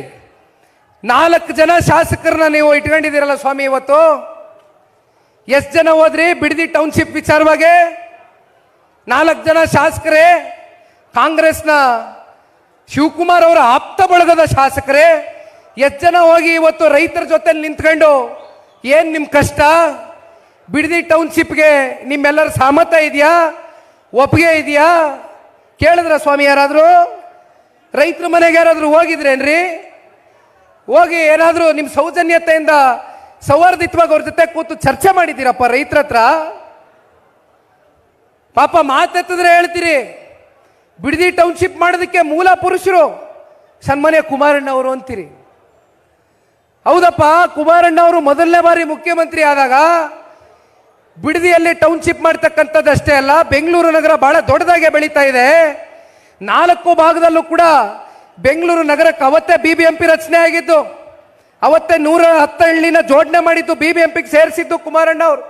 ನಾಲ್ಕು ಜನ ಶಾಸಕರನ್ನ ನೀವು ಇಟ್ಕೊಂಡಿದ್ದೀರಲ್ಲ ಸ್ವಾಮಿ ಇವತ್ತು? ಎಷ್ಟು ಜನ ಹೋದ್ರಿ ಬಿಡದಿ ಟೌನ್ಶಿಪ್ ವಿಚಾರವಾಗಿ? ನಾಲ್ಕು ಜನ ಶಾಸಕರೇ, ಕಾಂಗ್ರೆಸ್ನ ಶಿವಕುಮಾರ್ ಅವರ ಆಪ್ತ ಬಳಗದ ಶಾಸಕರೇ, ಎಷ್ಟು ಜನ ಹೋಗಿ ಇವತ್ತು ರೈತರ ಜೊತೆ ನಿಂತ್ಕೊಂಡು ಏನು ನಿಮ್ಮ ಕಷ್ಟ? ಬಿಡದಿ ಟೌನ್ಶಿಪ್ಗೆ ನಿಮ್ಮೆಲ್ಲರ ಸಹಮತ ಇದೆಯಾ? ಒಪ್ಪಿಗೆ ಇದೆಯಾ? ಕೇಳಿದ್ರ ಸ್ವಾಮಿ ಯಾರಾದರೂ? ರೈತರ ಮನೆಗೆ ಯಾರಾದರೂ ಹೋಗಿದ್ರೇನ್ರಿ? ಹೋಗಿ ಏನಾದರೂ ನಿಮ್ಮ ಸೌಜನ್ಯತೆಯಿಂದ ಸೌಹಾರ್ದಿತವಾಗಿ ಅವ್ರ ಜೊತೆ ಕೂತು ಚರ್ಚೆ ಮಾಡಿದ್ದೀರಪ್ಪ ರೈತರ ಹತ್ರ. ಪಾಪ ಮಾತೆತ್ತಿದ್ರೆ ಹೇಳ್ತೀರಿ, ಬಿಡದಿ ಟೌನ್ಶಿಪ್ ಮಾಡೋದಕ್ಕೆ ಮೂಲ ಪುರುಷರು, ಸನ್ಮಾನ್ಯ ಕುಮಾರಣ್ಣ ಅವರು ಅಂತೀರಿ. ಹೌದಪ್ಪ, ಕುಮಾರಣ್ಣ ಅವರು ಮೊದಲನೇ ಬಾರಿ ಮುಖ್ಯಮಂತ್ರಿ ಆದಾಗ ಬಿಡದಿಯಲ್ಲಿ ಟೌನ್ಶಿಪ್ ಮಾಡ್ತಕ್ಕಂಥದ್ದಷ್ಟೇ ಅಲ್ಲ, ಬೆಂಗಳೂರು ನಗರ ಬಹಳ ದೊಡ್ಡದಾಗೆ ಬೆಳೀತಾ ಇದೆ. ನಾಲ್ಕು ಭಾಗದಲ್ಲೂ ಕೂಡ ಬೆಂಗಳೂರು ನಗರಕ್ಕೆ ಅವತ್ತೇ ಬಿ ಬಿ ಎಂ ಪಿ ರಚನೆ ಆಗಿದ್ದು. ಅವತ್ತೇ ನೂರ ಹಳ್ಳಿನ ಜೋಡಣೆ ಮಾಡಿದ್ದು ಬಿ ಬಿ ಎಂ ಸೇರಿಸಿದ್ದು ಕುಮಾರಣ್ಣ ಅವರು.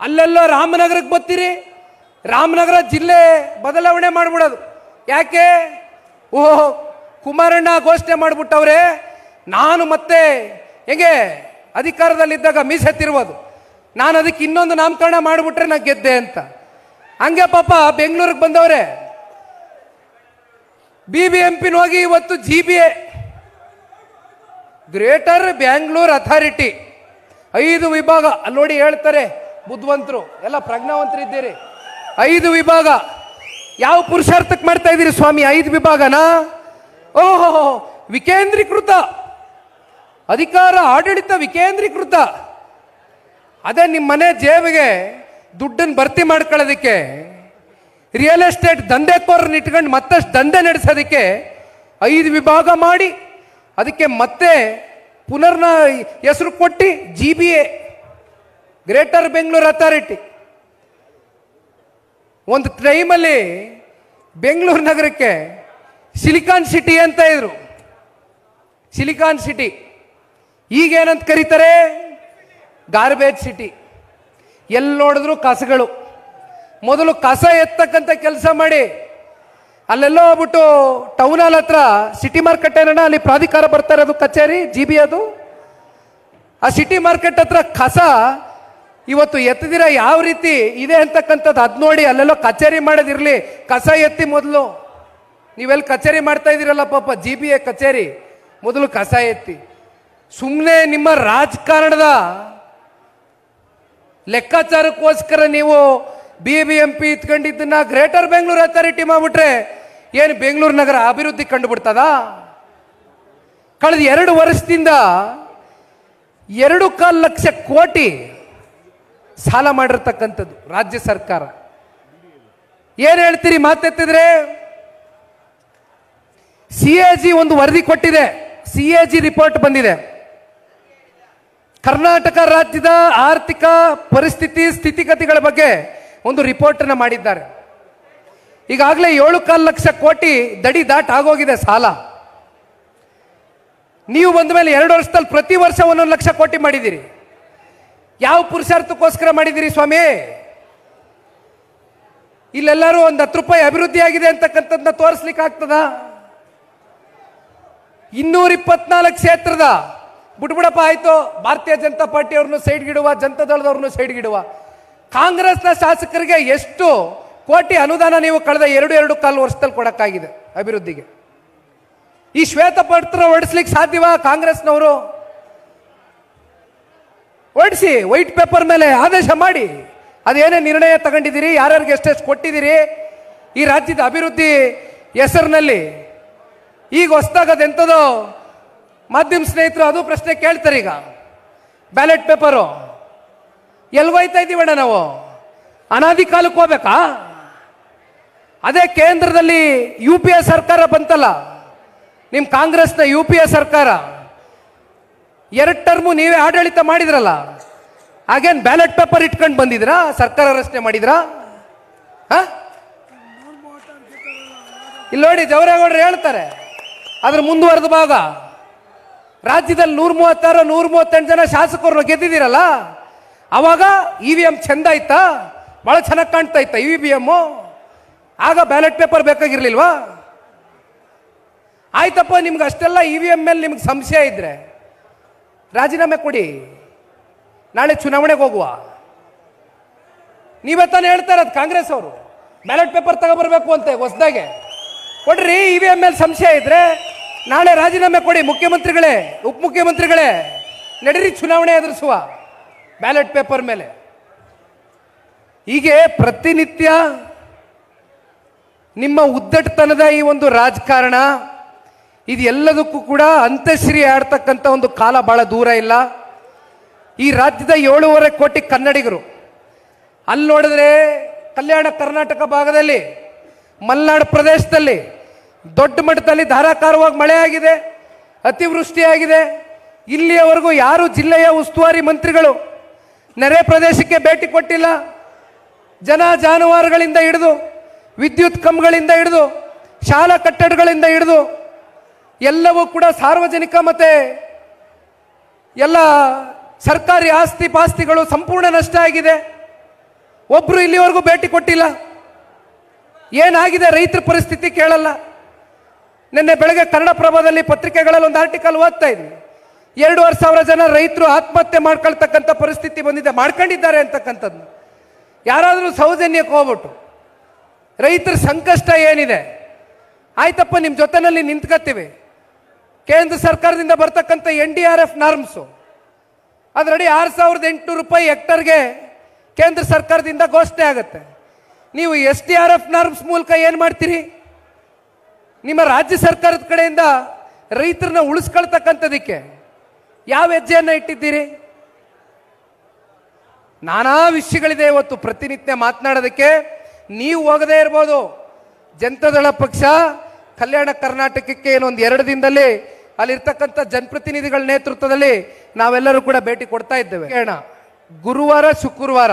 ಅಲ್ಲೆಲ್ಲೋ ರಾಮನಗರಕ್ಕೆ ಬರ್ತೀರಿ, ರಾಮನಗರ ಜಿಲ್ಲೆ ಬದಲಾವಣೆ ಮಾಡ್ಬಿಡೋದು. ಯಾಕೆ? ಓಹ್, ಕುಮಾರಣ್ಣ ಘೋಷಣೆ ಮಾಡ್ಬಿಟ್ಟವ್ರೆ. ನಾನು ಮತ್ತೆ ಹೆಂಗೆ ಅಧಿಕಾರದಲ್ಲಿದ್ದಾಗ ಮೀಸೆತ್ತಿರ್ಬೋದು ನಾನು ಅದಕ್ಕೆ ಇನ್ನೊಂದು ನಾಮಕರಣ ಮಾಡಿಬಿಟ್ರೆ ನಾ ಗೆದ್ದೆ ಅಂತ. ಹಂಗೆ ಪಾಪ ಬೆಂಗಳೂರಿಗೆ ಬಂದವ್ರೆ. ಬಿ ಬಿ ಎಂ ಪಿನ ಹೋಗಿ ಇವತ್ತು G B A Greater Bangalore Authority. ಐದು ವಿಭಾಗ, ಅಲ್ಲಿ ನೋಡಿ ಹೇಳ್ತಾರೆ ಬುದ್ಧವಂತರು ಎಲ್ಲ ಪ್ರಜ್ಞಾವಂತರಿದ್ದೀರಿ. ಐದು ವಿಭಾಗ. ಯಾವ ಪುರುಷಾರ್ಥಕ್ಕೆ ಮಾಡ್ತಾ ಇದ್ದೀರಿ ಸ್ವಾಮಿ? ಐದು ವಿಭಾಗನ? ಓಹೋ ವಿಕೇಂದ್ರೀಕೃತ. ಅಧಿಕಾರ ಆಡಳಿತ ವಿಕೇಂದ್ರೀಕೃತ. ಅದೇ ನಿಮ್ಮ ಮನೆ ಜೇಬಿಗೆ ದುಡ್ಡನ್ನು ಭರ್ತಿ ಮಾಡ್ಕೊಳ್ಳೋದಕ್ಕೆ, ರಿಯಲ್ ಎಸ್ಟೇಟ್ ದಂಧೆಕೋರನ್ನ ಇಟ್ಕೊಂಡು ಮತ್ತಷ್ಟು ದಂಧೆ ನಡೆಸೋದಕ್ಕೆ ಐದು ವಿಭಾಗ ಮಾಡಿ. ಅದಕ್ಕೆ ಮತ್ತೆ ಪುನರ್ನ ಹೆಸರು ಕೊಟ್ಟು G B A Greater Bengaluru Authority ಒಂದು ಟೈಮಲ್ಲಿ ಬೆಂಗಳೂರು ನಗರಕ್ಕೆ ಸಿಲಿಕಾನ್ ಸಿಟಿ ಅಂತ ಇದ್ರು. ಸಿಲಿಕಾನ್ ಸಿಟಿ ಈಗೇನಂತ ಕರೀತಾರೆ? ಗಾರ್ಬೇಜ್ ಸಿಟಿ ಎಲ್ಲಿ ನೋಡಿದ್ರು ಕಸಗಳು. ಮೊದಲು ಕಸ ಎತ್ತಕ್ಕಂಥ ಕೆಲಸ ಮಾಡಿ ಅಲ್ಲೆಲ್ಲೋ ಹೋಗ್ಬಿಟ್ಟು ಟೌನ್ ಹಾಲ್ ಹತ್ರ ಸಿಟಿ ಮಾರ್ಕೆಟ್ ಏನಣ್ಣ, ಅಲ್ಲಿ ಪ್ರಾಧಿಕಾರ ಬರ್ತಾರೆ ಅದು ಕಚೇರಿ ಜಿ ಬಿ ಅದು? ಆ ಸಿಟಿ ಮಾರ್ಕೆಟ್ ಹತ್ರ ಕಸ ಇವತ್ತು ಎತ್ತದಿರ ಯಾವ ರೀತಿ ಇದೆ ಅಂತಕ್ಕಂಥದ್ದು ಅದ್ ನೋಡಿ ಅಲ್ಲೆಲ್ಲೋ ಕಚೇರಿ ಮಾಡೋದಿರಲಿ ಕಸ ಎತ್ತಿ ಮೊದಲು. ನೀವೆಲ್ಲಿ ಕಚೇರಿ ಮಾಡ್ತಾ ಇದ್ದೀರಲ್ಲ ಪಾಪ ಜಿ ಬಿ ಎ ಕಚೇರಿ. ಮೊದಲು ಕಸ ಎತ್ತಿ. ಸುಮ್ಮನೆ ನಿಮ್ಮ ರಾಜಕಾರಣದ ಲೆಕ್ಕಾಚಾರಕ್ಕೋಸ್ಕರ ನೀವು ಬಿ ಬಿ ಎಂ ಪಿ ಇತ್ಕೊಂಡಿದ್ದನ್ನ ಗ್ರೇಟರ್ ಬೆಂಗಳೂರು ಅಥಾರಿಟಿ ಮಾಡ್ಬಿಟ್ರೆ ಏನು ಬೆಂಗಳೂರು ನಗರ ಅಭಿವೃದ್ಧಿ ಕಂಡುಬಿಡ್ತದ? ಕಳೆದ ಎರಡು ವರ್ಷದಿಂದ ಎರಡು ಕಾಲು ಲಕ್ಷ ಕೋಟಿ ಸಾಲ ಮಾಡಿರ್ತಕ್ಕಂಥದ್ದು ರಾಜ್ಯ ಸರ್ಕಾರ. ಏನು ಹೇಳ್ತೀರಿ ಮಾತೆತ್ತಿದ್ರೆ? ಸಿ ಎ ಜಿ ಒಂದು ವರದಿ ಕೊಟ್ಟಿದೆ. ಸಿ ಎ ಜಿ ರಿಪೋರ್ಟ್ ಬಂದಿದೆ. ಕರ್ನಾಟಕ ರಾಜ್ಯದ ಆರ್ಥಿಕ ಪರಿಸ್ಥಿತಿ ಸ್ಥಿತಿಗತಿಗಳ ಬಗ್ಗೆ ಒಂದು ರಿಪೋರ್ಟ್ ಅನ್ನ ಮಾಡಿದ್ದಾರೆ. ಈಗಾಗಲೇ ಏಳು ಕಾಲು ಲಕ್ಷ ಕೋಟಿ ದಡಿ ದಾಟ್ ಆಗೋಗಿದೆ ಸಾಲ. ನೀವು ಬಂದ ಮೇಲೆ ಎರಡು ವರ್ಷದಲ್ಲಿ ಪ್ರತಿ ವರ್ಷ ಒಂದೊಂದು ಲಕ್ಷ ಕೋಟಿ ಮಾಡಿದ್ದೀರಿ. ಯಾವ ಪುರುಷಾರ್ಥಕ್ಕೋಸ್ಕರ ಮಾಡಿದ್ದೀರಿ ಸ್ವಾಮಿ? ಇಲ್ಲೆಲ್ಲರೂ ಒಂದು ಹತ್ತು ರೂಪಾಯಿ ಅಭಿವೃದ್ಧಿ ಆಗಿದೆ ಅಂತಕ್ಕಂಥದ್ದನ್ನ ತೋರಿಸ್ಲಿಕ್ಕೆ ಆಗ್ತದ? ಇನ್ನೂರ ಇಪ್ಪತ್ನಾಲ್ಕು ಕ್ಷೇತ್ರದ, ಬಿಟ್ಬಿಡಪ್ಪ ಆಯ್ತು, ಭಾರತೀಯ ಜನತಾ ಪಾರ್ಟಿಯವ್ರನ್ನು ಸೈಡ್ಗಿಡುವ ಜನತಾದಳದವ್ರನ್ನು ಸೈಡ್ಗಿಡುವ ಕಾಂಗ್ರೆಸ್ನ ಶಾಸಕರಿಗೆ ಎಷ್ಟು ಕೋಟಿ ಅನುದಾನ ನೀವು ಕಳೆದ ಎರಡು ಎರಡು ಕಾಲು ವರ್ಷದಲ್ಲಿ ಕೊಡೋಕ್ಕಾಗಿದೆ ಅಭಿವೃದ್ಧಿಗೆ? ಈ ಶ್ವೇತಪತ್ರ ಹೊಡಿಸ್ಲಿಕ್ಕೆ ಸಾಧ್ಯವಾ ಕಾಂಗ್ರೆಸ್ನವರು? ಹೊಡಿಸಿ ವೈಟ್ ಪೇಪರ್ ಮೇಲೆ ಆದೇಶ ಮಾಡಿ. ಅದೇನೇ ನಿರ್ಣಯ ತಗೊಂಡಿದ್ದೀರಿ? ಯಾರ್ಯಾರಿಗೆ ಎಷ್ಟೆಷ್ಟು ಕೊಟ್ಟಿದ್ದೀರಿ? ಈ ರಾಜ್ಯದ ಅಭಿವೃದ್ಧಿ ಹೆಸರಿನಲ್ಲಿ ಈಗ ಹೊಸ್ದಾಗದ ಎಂಥದೋ ಮಾಧ್ಯಮ ಸ್ನೇಹಿತರು ಅದು ಪ್ರಶ್ನೆ ಕೇಳ್ತಾರೆ ಈಗ. ಬ್ಯಾಲೆಟ್ ಪೇಪರು ಎಲ್ಲಿ ಹೋಯ್ತಾ ಇದ್ದೀವಣ್ಣ ನಾವು? ಅನಾದಿ ಕಾಲಕ್ಕೆ ಹೋಗ್ಬೇಕಾ? ಅದೇ ಕೇಂದ್ರದಲ್ಲಿ ಯು ಪಿ ಎ ಸರ್ಕಾರ ಬಂತಲ್ಲ ನಿಮ್ಮ ಕಾಂಗ್ರೆಸ್ನ ಯು ಪಿ ಎ ಸರ್ಕಾರ, ಎರಡು ಟರ್ಮು ನೀವೇ ಆಡಳಿತ ಮಾಡಿದ್ರಲ್ಲ, ಹಾಗೇನು ಬ್ಯಾಲೆಟ್ ಪೇಪರ್ ಇಟ್ಕೊಂಡು ಬಂದಿದ್ರಾ ಸರ್ಕಾರ ರಚನೆ ಮಾಡಿದ್ರಾ? ಇಲ್ಲಿ ನೋಡಿ, ಜವರೇಗೌಡರು ಹೇಳ್ತಾರೆ, ಅದ್ರ ಮುಂದುವರೆದ ಭಾಗ, ರಾಜ್ಯದಲ್ಲಿ ನೂರ ಮೂವತ್ತಾರು ನೂರ ಮೂವತ್ತೆಂಟು ಜನ ಶಾಸಕರು ಗೆದ್ದಿದ್ದೀರಲ್ಲ ಅವಾಗ ಇ ವಿ ಎಂ ಚೆಂದ ಇತ್ತಾ? ಭಾಳ ಚೆನ್ನಾಗಿ ಕಾಣ್ತಾ ಇತ್ತ ಇ ವಿ ಎಮ್ಮು? ಆಗ ಬ್ಯಾಲೆಟ್ ಪೇಪರ್ ಬೇಕಾಗಿರ್ಲಿಲ್ವಾ? ಆಯ್ತಪ್ಪ, ನಿಮ್ಗೆ ಅಷ್ಟೆಲ್ಲ ಇ ವಿ ಎಂ ಮೇಲೆ ನಿಮ್ಗೆ ಸಂಶಯ ಇದ್ರೆ ರಾಜೀನಾಮೆ ಕೊಡಿ. ನಾಳೆ ಚುನಾವಣೆಗೆ ಹೋಗುವ. ನೀವೇ ತಾನೇ ಹೇಳ್ತಾ ಇರೋದು ಕಾಂಗ್ರೆಸ್ ಅವರು. ಬ್ಯಾಲೆಟ್ ಪೇಪರ್ ತಗೊಬರ್ಬೇಕು ಅಂತ ಹೊಸದಾಗೆ. ಕೊಡ್ರಿ, ಇ ವಿ ಎಂ ಮೇಲೆ ಸಂಶಯ ಇದ್ರೆ ನಾಳೆ ರಾಜೀನಾಮೆ ಕೊಡಿ ಮುಖ್ಯಮಂತ್ರಿಗಳೇ, ಉಪಮುಖ್ಯಮಂತ್ರಿಗಳೇ. ನಡೀರಿ, ಚುನಾವಣೆ ಎದುರಿಸುವ. ಬ್ಯಾಲೆಟ್ ಪೇಪರ್ ಮೇಲೆ. ಹೀಗೆ ಪ್ರತಿನಿತ್ಯ ನಿಮ್ಮ ಉದ್ದಟತನದ ಈ ಒಂದು ರಾಜಕಾರಣ, ಇದೆಲ್ಲದಕ್ಕೂ ಕೂಡ ಅಂತ್ಯಶ್ರೀ ಆಡ್ತಕ್ಕಂಥ ಒಂದು ಕಾಲ ಬಹಳ ದೂರ ಇಲ್ಲ. ಈ ರಾಜ್ಯದ ಏಳೂವರೆ ಕೋಟಿ ಕನ್ನಡಿಗರು, ಅಲ್ಲಿ ನೋಡಿದ್ರೆ ಕಲ್ಯಾಣ ಕರ್ನಾಟಕ ಭಾಗದಲ್ಲಿ, ಮಲೆನಾಡು ಪ್ರದೇಶದಲ್ಲಿ ದೊಡ್ಡ ಮಟ್ಟದಲ್ಲಿ ಧಾರಾಕಾರವಾಗಿ ಮಳೆ ಆಗಿದೆ, ಅತಿವೃಷ್ಟಿಯಾಗಿದೆ. ಇಲ್ಲಿಯವರೆಗೂ ಯಾರು ಜಿಲ್ಲೆಯ ಉಸ್ತುವಾರಿ ಮಂತ್ರಿಗಳು ನೆರೆ ಪ್ರದೇಶಕ್ಕೆ ಭೇಟಿ ಕೊಟ್ಟಿಲ್ಲ. ಜನ ಜಾನುವಾರುಗಳಿಂದ ಹಿಡಿದು, ವಿದ್ಯುತ್ ಕಂಬಗಳಿಂದ ಹಿಡಿದು, ಶಾಲಾ ಕಟ್ಟಡಗಳಿಂದ ಹಿಡಿದು, ಎಲ್ಲವೂ ಕೂಡ ಸಾರ್ವಜನಿಕ ಮತ್ತೆ ಎಲ್ಲ ಸರ್ಕಾರಿ ಆಸ್ತಿ ಪಾಸ್ತಿಗಳು ಸಂಪೂರ್ಣ ನಷ್ಟ ಆಗಿದೆ. ಒಬ್ರು ಇಲ್ಲಿವರೆಗೂ ಭೇಟಿ ಕೊಟ್ಟಿಲ್ಲ. ಏನಾಗಿದೆ ರೈತರ ಪರಿಸ್ಥಿತಿ ಕೇಳಲ್ಲ. ನಿನ್ನೆ ಬೆಳಗ್ಗೆ ಕನ್ನಡಪ್ರಭದಲ್ಲಿ ಪತ್ರಿಕೆಗಳಲ್ಲಿ ಒಂದು ಆರ್ಟಿಕಲ್ ಓದ್ತಾ ಇದ್ವಿ. ಎರಡೂವರೆ ಸಾವಿರ ಜನ ರೈತರು ಆತ್ಮಹತ್ಯೆ ಮಾಡ್ಕೊಳ್ತಕ್ಕಂಥ ಪರಿಸ್ಥಿತಿ ಬಂದಿದೆ, ಮಾಡ್ಕೊಂಡಿದ್ದಾರೆ ಅಂತಕ್ಕಂಥದ್ದು. ಯಾರಾದರೂ ಸೌಜನ್ಯಕ್ಕೆ ಹೋಗ್ಬಿಟ್ಟು, ರೈತರ ಸಂಕಷ್ಟ ಏನಿದೆ, ಆಯ್ತಪ್ಪ ನಿಮ್ಮ ಜೊತೆನಲ್ಲಿ ನಿಂತ್ಕತ್ತೀವಿ. ಕೇಂದ್ರ ಸರ್ಕಾರದಿಂದ ಬರ್ತಕ್ಕಂಥ N D R F norms, ಅದರಡಿ ಆರು ಸಾವಿರದ ಎಂಟುನೂರು ರೂಪಾಯಿ ಹೆಕ್ಟರ್ಗೆ ಕೇಂದ್ರ ಸರ್ಕಾರದಿಂದ ಘೋಷಣೆ ಆಗುತ್ತೆ. ನೀವು S D R F norms ಮೂಲಕ ಏನು ಮಾಡ್ತೀರಿ? ನಿಮ್ಮ ರಾಜ್ಯ ಸರ್ಕಾರದ ಕಡೆಯಿಂದ ರೈತರನ್ನ ಉಳಿಸ್ಕೊಳ್ತಕ್ಕಂಥದಕ್ಕೆ ಯಾವ ಹೆಜ್ಜೆಯನ್ನು ಇಟ್ಟಿದ್ದೀರಿ? ನಾನಾ ವಿಷಯಗಳಿದೆ ಇವತ್ತು ಪ್ರತಿನಿತ್ಯ ಮಾತನಾಡೋದಕ್ಕೆ. ನೀವು ಹೋಗದೇ ಇರ್ಬೋದು. ಜನತಾದಳ ಪಕ್ಷ ಕಲ್ಯಾಣ ಕರ್ನಾಟಕಕ್ಕೆ ಇನ್ನೊಂದು ಎರಡು ದಿನದಲ್ಲಿ ಅಲ್ಲಿರ್ತಕ್ಕಂಥ ಜನಪ್ರತಿನಿಧಿಗಳ ನೇತೃತ್ವದಲ್ಲಿ ನಾವೆಲ್ಲರೂ ಕೂಡ ಭೇಟಿ ಕೊಡ್ತಾ ಇದ್ದೇವೆ. ಕೇಳ ಗುರುವಾರ ಶುಕ್ರವಾರ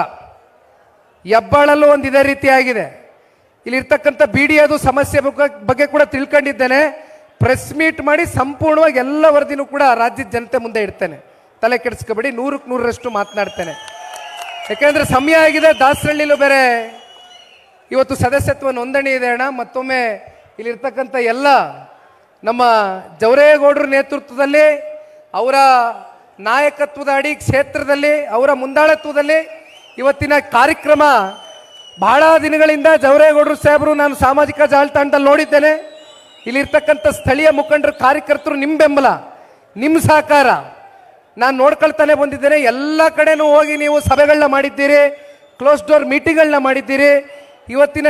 ಹೆಬ್ಬಾಳಲ್ಲೂ ಒಂದು ಇದೇ ರೀತಿಯಾಗಿದೆ ಇಲ್ಲಿರ್ತಕ್ಕಂಥ ಬಿ ಡಿ ಅದು ಸಮಸ್ಯೆ ಬಗ್ಗೆ- ಬಗ್ಗೆ ಕೂಡ ತಿಳ್ಕೊಂಡಿದ್ದೇನೆ. ಪ್ರೆಸ್ ಮೀಟ್ ಮಾಡಿ ಸಂಪೂರ್ಣವಾಗಿ ಎಲ್ಲ ವರದಿನೂ ಕೂಡ ರಾಜ್ಯದ ಜನತೆ ಮುಂದೆ ಇಡ್ತೇನೆ. ತಲೆ ಕೆಡಿಸ್ಕೋಬೇಡಿ, ನೂರಕ್ಕೆ ನೂರರಷ್ಟು ಮಾತನಾಡ್ತೇನೆ. ಯಾಕೆಂದರೆ ಸಮಯ ಆಗಿದೆ ದಾಸರಳ್ಳಿಲೂ ಬೇರೆ. ಇವತ್ತು ಸದಸ್ಯತ್ವ ನೋಂದಣಿ ಇದೆ ಅಣ್ಣ, ಮತ್ತೊಮ್ಮೆ ಇಲ್ಲಿರ್ತಕ್ಕಂಥ ಎಲ್ಲ ನಮ್ಮ ಜವರೇಗೌಡರ ನೇತೃತ್ವದಲ್ಲಿ, ಅವರ ನಾಯಕತ್ವದ ಅಡಿ ಕ್ಷೇತ್ರದಲ್ಲಿ, ಅವರ ಮುಂದಾಳತ್ವದಲ್ಲಿ ಇವತ್ತಿನ ಕಾರ್ಯಕ್ರಮ ಬಹಳ ದಿನಗಳಿಂದ ಜವರೇಗೌಡರು ಸಾಹೇಬರು ನಾನು ಸಾಮಾಜಿಕ ಜಾಲತಾಣದಲ್ಲಿ ನೋಡಿದ್ದೇನೆ. ಇಲ್ಲಿರ್ತಕ್ಕಂಥ ಸ್ಥಳೀಯ ಮುಖಂಡರು, ಕಾರ್ಯಕರ್ತರು ನಿಮ್ಮ ಬೆಂಬಲ ನಿಮ್ಮ ಸಹಕಾರ. ನಾನು ನೋಡ್ಕೊಳ್ತಾನೆ ಬಂದಿದ್ದೇನೆ. ಎಲ್ಲ ಕಡೆನೂ ಹೋಗಿ ನೀವು ಸಭೆಗಳನ್ನ ಮಾಡಿದ್ದೀರಿ ಕ್ಲೋಸ್ ಡೋರ್ ಮೀಟಿಂಗ್ಗಳನ್ನ ಮಾಡಿದ್ದೀರಿ. ಇವತ್ತಿನ